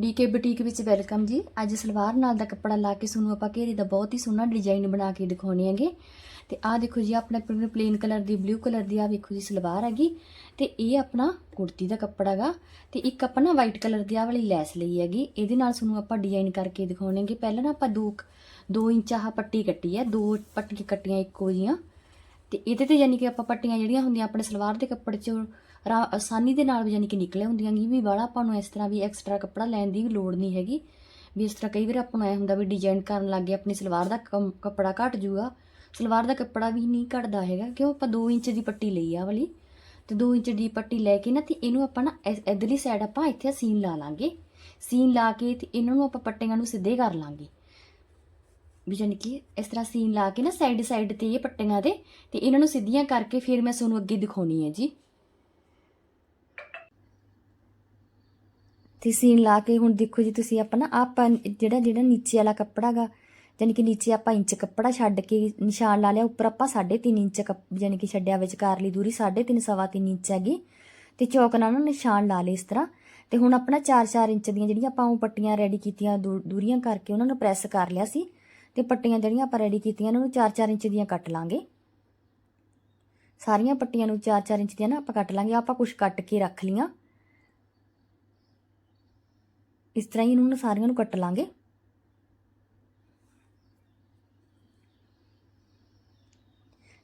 DK boutique ਵਿੱਚ welcome ਜੀ। ਅੱਜ ਸਲਵਾਰ ਨਾਲ ਦਾ ਕੱਪੜਾ ਲਾ ਕੇ ਤੁਹਾਨੂੰ ਆਪਾਂ ਘੇਰੇ ਦਾ ਬਹੁਤ ਹੀ ਸੋਹਣਾ ਡਿਜ਼ਾਈਨ ਬਣਾ ਕੇ ਦਿਖਾਉਣੇ ਹੈਗੇ। ਤੇ ਆਹ ਦੇਖੋ ਜੀ, ਆਪਣਾ ਪਲੇਨ ਕਲਰ ਦੀ ਬਲੂ ਕਲਰ ਦੀ ਆ ਵੇਖੋ ਜੀ ਸਲਵਾਰ ਹੈਗੀ। ਤੇ ਇਹ ਆਪਣਾ ਕੁੜਤੀ ਦਾ ਕੱਪੜਾ ਹੈਗਾ ਤੇ ਇੱਕ ਆਪਾਂ ਨਾ ਵਾਈਟ ਕਲਰ ਦੀ ਆ ਵਾਲੀ ਲੈਸ ਲਈ ਹੈਗੀ। ਇਹਦੇ ਨਾਲ ਤੁਹਾਨੂੰ ਆਪਾਂ ਡਿਜ਼ਾਈਨ ਕਰਕੇ ਦਿਖਾਉਣੇਗੇ ਪਹਿਲਾਂ ਨਾ ਆਪਾਂ 2 2 ਇੰਚ ਆਹ ਪੱਟੀ ਕੱਟੀ ਹੈ। ਦੋ ਪੱਟੀਆਂ ਕੱਟੀਆਂ ਇੱਕੋ ਜੀਆਂ ਤੇ ਇਹਦੇ ਤੇ ਯਾਨੀ ਕਿ ਆਪਾਂ ਪੱਟੀਆਂ ਜਿਹੜੀਆਂ ਹੁੰਦੀਆਂ ਆਪਣੇ ਸਲਵਾਰ ਦੇ ਕੱਪੜੇ 'ਚੋਂ, ਰਾ- ਆਸਾਨੀ ਦੇ ਨਾਲ ਵੀ ਯਾਨੀ ਕਿ ਨਿਕਲੇ ਹੁੰਦੀਆਂ ਗੀ ਵੀ ਵਾਲਾ ਆਪਾਂ ਨੂੰ ਇਸ ਤਰ੍ਹਾਂ ਵੀ ਐਕਸਟਰਾ ਕੱਪੜਾ ਲੈਣ ਦੀ ਵੀ ਲੋੜ ਨਹੀਂ ਹੈਗੀ। ਵੀ ਇਸ ਤਰ੍ਹਾਂ ਕਈ ਵਾਰ ਆਪਾਂ ਨੂੰ ਐ ਹੁੰਦਾ ਵੀ ਡਿਜ਼ਾਈਨ ਕਰਨ ਲੱਗ ਗਏ, ਆਪਣੀ ਸਲਵਾਰ ਦਾ ਕੱਪੜਾ ਘਟ ਜੂਗਾ। ਸਲਵਾਰ ਦਾ ਕੱਪੜਾ ਵੀ ਨਹੀਂ ਘਟਦਾ ਹੈਗਾ, ਕਿਉਂ ਆਪਾਂ 2 ਇੰਚ ਦੀ ਪੱਟੀ ਲਈ ਆ ਵਾਲੀ। ਤੇ 2 ਇੰਚ ਦੀ ਪੱਟੀ ਲੈ ਕੇ ਨਾ ਤੇ ਇਹਨੂੰ ਆਪਾਂ ਨਾ ਇ- ਇੱਧਰਲੀ ਸਾਈਡ ਆਪਾਂ ਇੱਥੇ ਸੀਨ ਲਾ ਲਾਂਗੇ। ਸੀਨ ਲਾ ਕੇ ਤੇ ਇਹਨਾਂ ਨੂੰ ਆਪਾਂ ਪੱਟੀਆਂ ਨੂੰ ਸਿੱਧੇ ਕਰ ਲਾਂਗੇ। ਵੀ ਜਾਨੀ ਕਿ ਇਸ ਤਰ੍ਹਾਂ ਸੀਨ ਲਾ ਕੇ ਨਾ ਸਾਈਡ ਸਾਈਡ ਤੇ ਇਹ ਪੱਟੀਆਂ ਦੇ ਤੇ ਇਹਨਾਂ ਨੂੰ ਸਿੱਧੀਆਂ ਕਰਕੇ ਫਿਰ ਮੈਂ ਤੁਹਾਨੂੰ ਅੱਗੇ ਦਿਖਾਉਣੀ ਹੈ ਜੀ। ਤੇ ਸੀਨ ਲਾ ਕੇ ਹੁਣ ਦੇਖੋ ਜੀ ਤੁਸੀਂ ਆਪਣਾ ਆਪਾਂ ਜਿਹੜਾ ਜਿਹੜਾ ਨੀਚੇ ਵਾਲਾ ਕੱਪੜਾ ਗਾ ਯਾਨੀ ਕਿ ਨੀਚੇ ਆਪਾਂ ਇੰਚ ਕੱਪੜਾ ਛੱਡ ਕੇ ਨਿਸ਼ਾਨ ਲਾ ਲਿਆ, ਉੱਪਰ ਆਪਾਂ 3.5 ਇੰਚ ਕੱਪ- ਯਾਨੀ ਕਿ ਛੱਡਿਆ ਵਿਚਕਾਰਲੀ ਦੂਰੀ 3.5 ਸਵਾ ਤਿੰਨ ਇੰਚ ਹੈਗੀ। ਤੇ ਚੌਕ ਨਾਲ ਉਹਨੂੰ ਨਿਸ਼ਾਨ ਲਾ ਲਏ ਇਸ ਤਰ੍ਹਾਂ। ਤੇ ਹੁਣ ਆਪਣਾ 4-4 ਇੰਚ ਦੀਆਂ ਜਿਹੜੀਆਂ ਆਪਾਂ ਉਹ ਪੱਟੀਆਂ ਰੈਡੀ ਕੀਤੀਆਂ ਦੂ- ਦੂਰੀਆਂ ਕਰਕੇ ਉਹਨਾਂ ਨੂੰ ਪ੍ਰੈਸ ਕਰ ਲਿਆ ਸੀ। ਤੇ ਪੱਟੀਆਂ ਜਿਹੜੀਆਂ ਆਪਾਂ ਰੈਡੀ ਕੀਤੀਆਂ ਉਹਨਾਂ ਨੂੰ 4-4 ਇੰਚ ਦੀਆਂ ਕੱਟ ਲਾਂਗੇ। ਸਾਰੀਆਂ ਪੱਟੀਆਂ ਨੂੰ 4-4 ਇੰਚ ਦੀਆਂ ਨਾ ਆਪਾਂ ਕੱਟ ਲਾਂਗੇ। ਆਪਾਂ ਕੁਝ ਕੱਟ ਕੇ ਰੱਖ ਲੀਆਂ ਇਸ ਤਰ੍ਹਾਂ ਹੀ ਇਹਨਾਂ ਨੂੰ ਸਾਰੀਆਂ ਨੂੰ ਕੱਟ ਲਾਂਗੇ।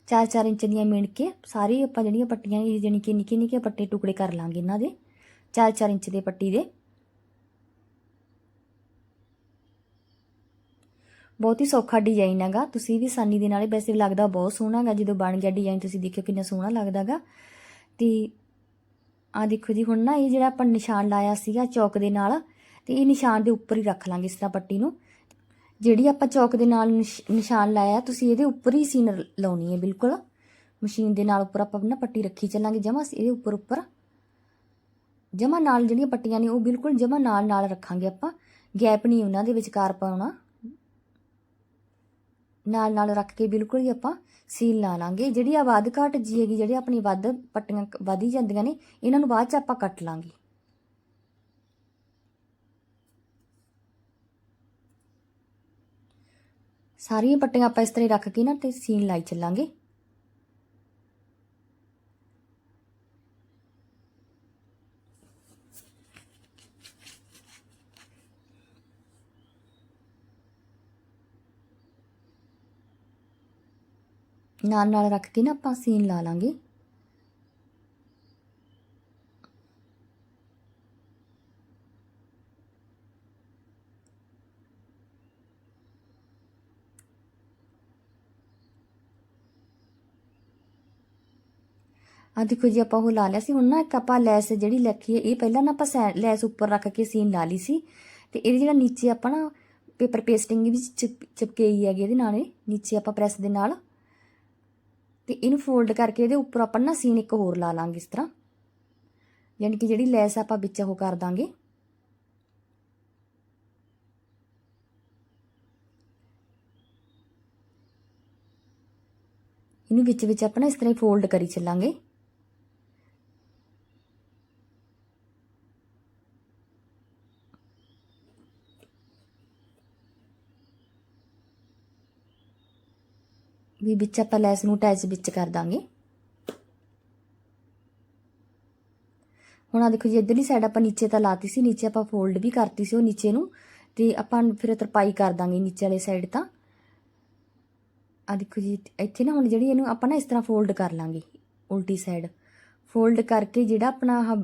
ਚਾਰ ਚਾਰ ਇੰਚ ਦੀਆਂ ਮਿਣ ਕੇ ਸਾਰੀ ਆਪਾਂ ਜਿਹੜੀਆਂ ਪੱਟੀਆਂ ਨੇ ਜਾਣੀ ਕਿ ਨਿੱਕੇ ਨਿੱਕੇ ਪੱਟੇ ਟੁਕੜੇ ਕਰ ਲਾਂਗੇ ਇਹਨਾਂ ਦੇ। ਚਾਰ ਚਾਰ ਇੰਚ ਦੇ ਪੱਟੀ ਦੇ। ਬਹੁਤ ਹੀ ਸੌਖਾ ਡਿਜ਼ਾਈਨ ਹੈਗਾ। ਤੁਸੀਂ ਵੀ ਆਸਾਨੀ ਦੇ ਨਾਲ ਵੈਸੇ ਲੱਗਦਾ ਬਹੁਤ ਸੋਹਣਾ ਹੈਗਾ। ਜਦੋਂ ਬਣ ਗਿਆ ਡਿਜ਼ਾਈਨ ਤੁਸੀਂ ਦੇਖਿਓ ਕਿੰਨਾ ਸੋਹਣਾ ਲੱਗਦਾਗਾ। ਤੇ ਆ ਦੇਖੋ ਜੀ, ਹੁਣ ਨਾ ਇਹ ਜਿਹੜਾ ਆਪਾਂ ਨਿਸ਼ਾਨ ਲਾਇਆ ਸੀਗਾ ਚੌਕ ਦੇ ਨਾਲ, ਤੇ ਇਹ ਨਿਸ਼ਾਨ ਦੇ ਉੱਪਰ ਹੀ ਰੱਖ ਲਾਂਗੇ ਇਸ ਤਰ੍ਹਾਂ ਪੱਟੀ ਨੂੰ। ਜਿਹੜੀ ਆਪਾਂ ਚੌਕ ਦੇ ਨਾਲ ਨਿਸ਼- ਨਿਸ਼ਾਨ ਲਾਇਆ, ਤੁਸੀਂ ਇਹਦੇ ਉੱਪਰ ਹੀ ਸੀਨ ਲਾਉਣੀ ਹੈ ਬਿਲਕੁਲ। ਮਸ਼ੀਨ ਦੇ ਨਾਲ ਉੱਪਰ ਆਪਾਂ ਨਾ ਪੱਟੀ ਰੱਖੀ ਚੱਲਾਂਗੇ, ਜਮਾ ਇਹਦੇ ਉੱਪਰ ਉੱਪਰ। ਜਮਾ ਨਾਲ ਜਿਹੜੀਆਂ ਪੱਟੀਆਂ ਨੇ, ਉਹ ਬਿਲਕੁਲ ਜਮਾ ਨਾਲ ਨਾਲ ਰੱਖਾਂਗੇ ਆਪਾਂ। ਗੈਪ ਨਹੀਂ ਉਹਨਾਂ ਦੇ ਵਿਚਕਾਰ ਪਾਉਣਾ। ਨਾਲ ਨਾਲ ਰੱਖ ਕੇ ਬਿਲਕੁਲ ਹੀ ਆਪਾਂ ਸੀਲ ਲਾ ਲਾਂਗੇ। ਜਿਹੜੀ ਆ ਵੱਧ ਘਟ ਜੀਏਗੀ ਹੈਗੀ, ਜਿਹੜੀ ਆਪਣੀ ਵੱਧ ਪੱਟੀਆਂ ਵਧੀ ਜਾਂਦੀਆਂ ਨੇ, ਇਹਨਾਂ ਨੂੰ ਬਾਅਦ ਚ ਆਪਾਂ ਕੱਟ ਲਾਂਗੇ। ਸਾਰੀਆਂ ਪੱਟੀਆਂ ਆਪਾਂ ਇਸ ਤਰ੍ਹਾਂ ਰੱਖ ਕੇ ਨਾ ਤੇ ਸੀਨ ਲਾਈ ਚੱਲਾਂਗੇ। ਨਾਲ ਨਾਲ ਰੱਖ ਕੇ ਨਾ ਆਪਾਂ ਸੀਨ ਲਾ ਲਾਂਗੇ। ਆ ਦੇਖੋ ਜੀ, ਆਪਾਂ ਉਹ ਲਾ ਲਿਆ ਸੀ। ਹੁਣ ਨਾ ਇੱਕ ਆਪਾਂ ਲੈਸ ਜਿਹੜੀ ਲੱਖੀ ਹੈ, ਇਹ ਪਹਿਲਾਂ ਨਾ ਆਪਾਂ ਸੈ- ਲੈਸ ਉੱਪਰ ਰੱਖ ਕੇ ਸੀਨ ਲਾ ਲਈ ਸੀ। ਤੇ ਇਹਦੇ ਜਿਹੜਾ ਨੀਚੇ ਆਪਾਂ ਨਾ ਪੇਪਰ ਪੇਸਟਿੰਗ ਵਿੱਚ ਚਿਪ- ਚਿਪਕੇਈ ਹੈਗੀ ਇਹਦੇ ਨਾਲ ਨੀਚੇ ਆਪਾਂ ਪ੍ਰੈਸ ਦੇ ਨਾਲ। ਤੇ ਇਹਨੂੰ ਫੋਲਡ ਕਰਕੇ ਇਹਦੇ ਉੱਪਰ ਆਪਾਂ ਨਾ ਸੀਨ ਇੱਕ ਹੋਰ ਲਾ ਲਾਂਗੇ ਇਸ ਤਰ੍ਹਾਂ। ਯਾਨੀ ਕਿ ਜਿਹੜੀ ਲੈਸ ਆਪਾਂ ਵਿੱਚ ਉਹ ਕਰ ਦਾਂਗੇ। ਇਹਨੂੰ ਵਿੱਚ ਵਿੱਚ ਆਪਾਂ ਨਾ ਇਸ ਤਰ੍ਹਾਂ ਹੀ ਫੋਲਡ ਕਰੀ ਚੱਲਾਂਗੇ। ਵੀ ਵਿੱਚ ਆਪਾਂ ਲੈਸ ਨੂੰ ਅਟੈਚ ਵਿੱਚ ਕਰ ਦਾਂਗੇ। ਹੁਣ ਆ ਦੇਖੋ ਜੀ, ਇਧਰਲੀ ਸਾਈਡ ਆਪਾਂ ਨੀਚੇ ਤਾਂ ਲਾਤੀ ਸੀ, ਨੀਚੇ ਆਪਾਂ ਫੋਲਡ ਵੀ ਕਰਤੀ ਸੀ ਉਹ ਨੀਚੇ ਨੂੰ, ਤੇ ਆਪਾਂ ਫਿਰ ਤਰਪਾਈ ਕਰ ਦਾਂਗੇ ਨੀਚੇ ਵਾਲੇ ਸਾਈਡ ਤਾਂ। ਆ ਦੇਖੋ ਜੀ, ਇੱਥੇ ਨਾ ਹੁਣ ਜਿਹੜੀ ਇਹਨੂੰ ਆਪਾਂ ਨਾ ਇਸ ਤਰ੍ਹਾਂ ਫੋਲਡ ਕਰ ਲਾਂਗੇ, ਉਲਟੀ ਸਾਈਡ ਫੋਲਡ ਕਰਕੇ ਜਿਹੜਾ ਆਪਣਾ ਆਹ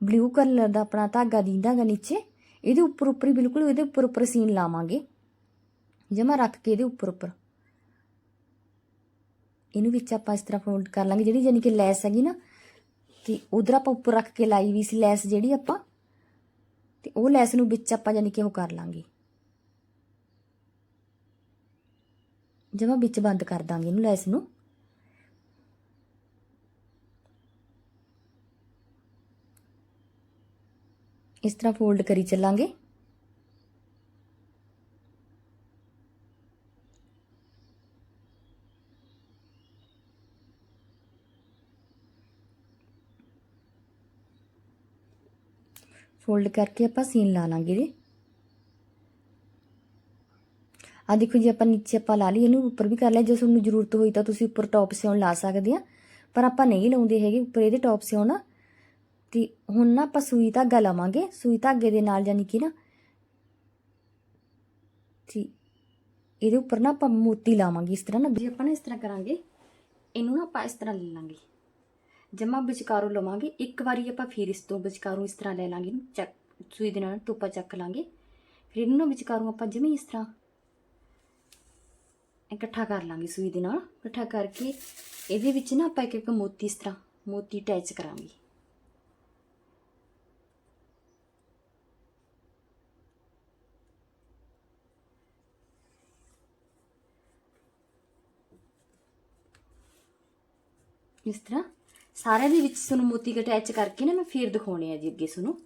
ਬਲੂ ਕਲਰ ਦਾ ਆਪਣਾ ਧਾਗਾ ਦਿੰਦਾਗਾ ਨੀਚੇ, ਇਹਦੇ ਉੱਪਰ ਉੱਪਰ ਹੀ ਬਿਲਕੁਲ ਇਹਦੇ ਉੱਪਰ ਉੱਪਰ ਸੀਨ ਲਾਵਾਂਗੇ। ਜਮਾ ਰੱਖ ਕੇ ਇਹਦੇ ਉੱਪਰ ਉੱਪਰ ਇਹਨੂੰ ਵਿੱਚ ਆਪਾਂ ਇਸ ਤਰ੍ਹਾਂ ਫੋਲਡ ਕਰ ਲਾਂਗੇ। ਜਿਹੜੀ ਜਾਨੀ ਕਿ ਲੈਸ ਹੈਗੀ ਨਾ, ਤੇ ਉਧਰ ਆਪਾਂ ਉੱਪਰ ਰੱਖ ਕੇ ਲਾਈ ਵੀ ਸੀ ਲੈਸ ਜਿਹੜੀ ਆਪਾਂ, ਤੇ ਉਹ ਲੈਸ ਨੂੰ ਵਿੱਚ ਆਪਾਂ ਯਾਨੀ ਕਿ ਉਹ ਕਰ ਲਾਂਗੇ। ਜਮਾ ਵਿੱਚ ਬੰਦ ਕਰ ਦਾਂਗੇ ਇਹਨੂੰ ਲੈਸ ਨੂੰ। ਇਸ ਤਰ੍ਹਾਂ ਫੋਲਡ ਕਰੀ ਚੱਲਾਂਗੇ। ਫੋਲਡ ਕਰਕੇ ਆਪਾਂ ਸੀਨ ਲਾ ਲਾਂਗੇ ਇਹਦੇ। ਆ ਦੇਖੋ ਜੀ, ਆਪਾਂ ਨੀਚੇ ਆਪਾਂ ਲਾ ਲਈ, ਇਹਨੂੰ ਉੱਪਰ ਵੀ ਕਰ ਲਿਆ। ਜੇ ਤੁਹਾਨੂੰ ਜ਼ਰੂਰਤ ਹੋਈ ਤਾਂ ਤੁਸੀਂ ਉੱਪਰ ਟੌਪ ਸਿਉਣ ਲਾ ਸਕਦੇ ਆ, ਪਰ ਆਪਾਂ ਨਹੀਂ ਲਾਉਂਦੇ ਹੈਗੇ ਉੱਪਰ ਇਹਦੇ ਟੌਪ ਸਿਉਣ। ਤੇ ਹੁਣ ਨਾ ਆਪਾਂ ਸੂਈ ਧਾਗਾ ਲਾਵਾਂਗੇ, ਸੂਈ ਧਾਗੇ ਦੇ ਨਾਲ ਯਾਨੀ ਕਿ ਨਾ ਤੇ ਇਹਦੇ ਉੱਪਰ ਨਾ ਆਪਾਂ ਮੋਤੀ ਲਾਵਾਂਗੇ ਇਸ ਤਰ੍ਹਾਂ ਨਾ। ਜੇ ਆਪਾਂ ਨਾ ਇਸ ਤਰ੍ਹਾਂ ਕਰਾਂਗੇ, ਇਹਨੂੰ ਨਾ ਆਪਾਂ ਇਸ ਤਰ੍ਹਾਂ ਲੈ ਲਾਂਗੇ। ਜਮਾ ਵਿਚਕਾਰੋਂ ਲਵਾਂਗੇ, ਇੱਕ ਵਾਰੀ ਆਪਾਂ ਫਿਰ ਇਸ ਤੋਂ ਵਿਚਕਾਰੋਂ ਇਸ ਤਰ੍ਹਾਂ ਲੈ ਲਾਂਗੇ, ਇਹਨੂੰ ਚੱਕ, ਸੂਈ ਦੇ ਨਾਲ ਟੋਪਾ ਚੱਕ ਲਾਂਗੇ। ਫਿਰ ਇਹਨੂੰ ਵਿਚਕਾਰੋਂ ਆਪਾਂ ਜਿਵੇਂ ਇਸ ਤਰ੍ਹਾਂ ਇਕੱਠਾ ਕਰ ਲਾਂਗੇ ਸੂਈ ਦੇ ਨਾਲ। ਇਕੱਠਾ ਕਰਕੇ ਇਹਦੇ ਵਿੱਚ ਨਾ ਆਪਾਂ ਇੱਕ ਇੱਕ ਮੋਤੀ ਇਸ ਤਰ੍ਹਾਂ, ਮੋਤੀ ਅਟੈਚ ਕਰਾਂਗੇ। ਇਸ ਤਰ੍ਹਾਂ ਸਾਰਿਆਂ ਦੇ ਵਿੱਚ ਤੁਹਾਨੂੰ ਮੋਤੀ ਅਟੈਚ ਕਰਕੇ ਨਾ ਮੈਂ ਫੇਰ ਦਿਖਾਉਣੇ ਆ ਜੀ ਅੱਗੇ ਤੁਹਾਨੂੰ।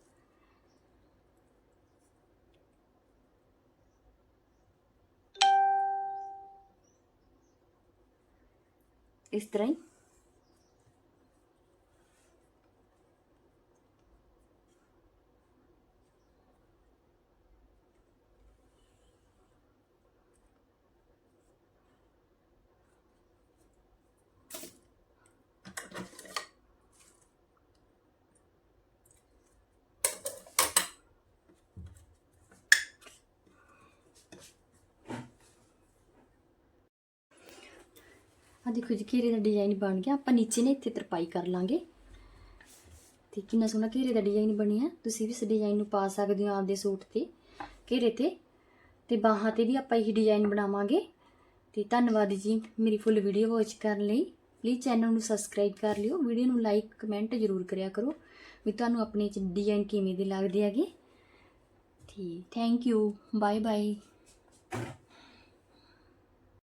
ਇਸ ਤਰ੍ਹਾਂ ਹੀ। ਆ ਦੇਖੋ ਜੀ, ਘੇਰੇ ਦਾ ਡਿਜ਼ਾਈਨ ਬਣ ਗਿਆ। ਆਪਾਂ ਨੀਚੇ ਨੇ ਇੱਥੇ ਤਰਪਾਈ ਕਰ ਲਾਂਗੇ। ਤੇ ਕਿੰਨਾ ਸੋਹਣਾ ਘੇਰੇ ਦਾ ਡਿਜ਼ਾਈਨ ਬਣਿਆ। ਤੁਸੀਂ ਵੀ ਇਸ ਡਿਜ਼ਾਈਨ ਨੂੰ ਪਾ ਸਕਦੇ ਹੋ ਆਪਦੇ ਸੂਟ ਤੇ, ਘੇਰੇ ਤੇ। ਤੇ ਬਾਹਾਂ ਤੇ ਵੀ ਆਪਾਂ ਇਹੀ ਡਿਜ਼ਾਈਨ ਬਣਾਵਾਂਗੇ। ਤੇ ਧੰਨਵਾਦ ਜੀ ਮੇਰੀ ਫੁੱਲ ਵੀਡੀਓ ਵਾਚ ਕਰਨ ਲਈ। ਪਲੀਜ਼ ਚੈਨਲ ਨੂੰ ਸਬਸਕ੍ਰਾਈਬ ਕਰ ਲਿਓ। ਵੀਡੀਓ ਨੂੰ ਲਾਈਕ ਕਮੈਂਟ ਜ਼ਰੂਰ ਕਰਿਆ ਕਰੋ। ਵੀ ਤੁਹਾਨੂੰ ਆਪਣੇ ਚ ਡਿਜ਼ਾਈਨ ਕਿਵੇਂ ਦੇ ਲੱਗਦੇ ਹੈਗੇ। ਠੀਕ ਥੈਂਕ ਯੂ ਬਾਏ ਬਾਏ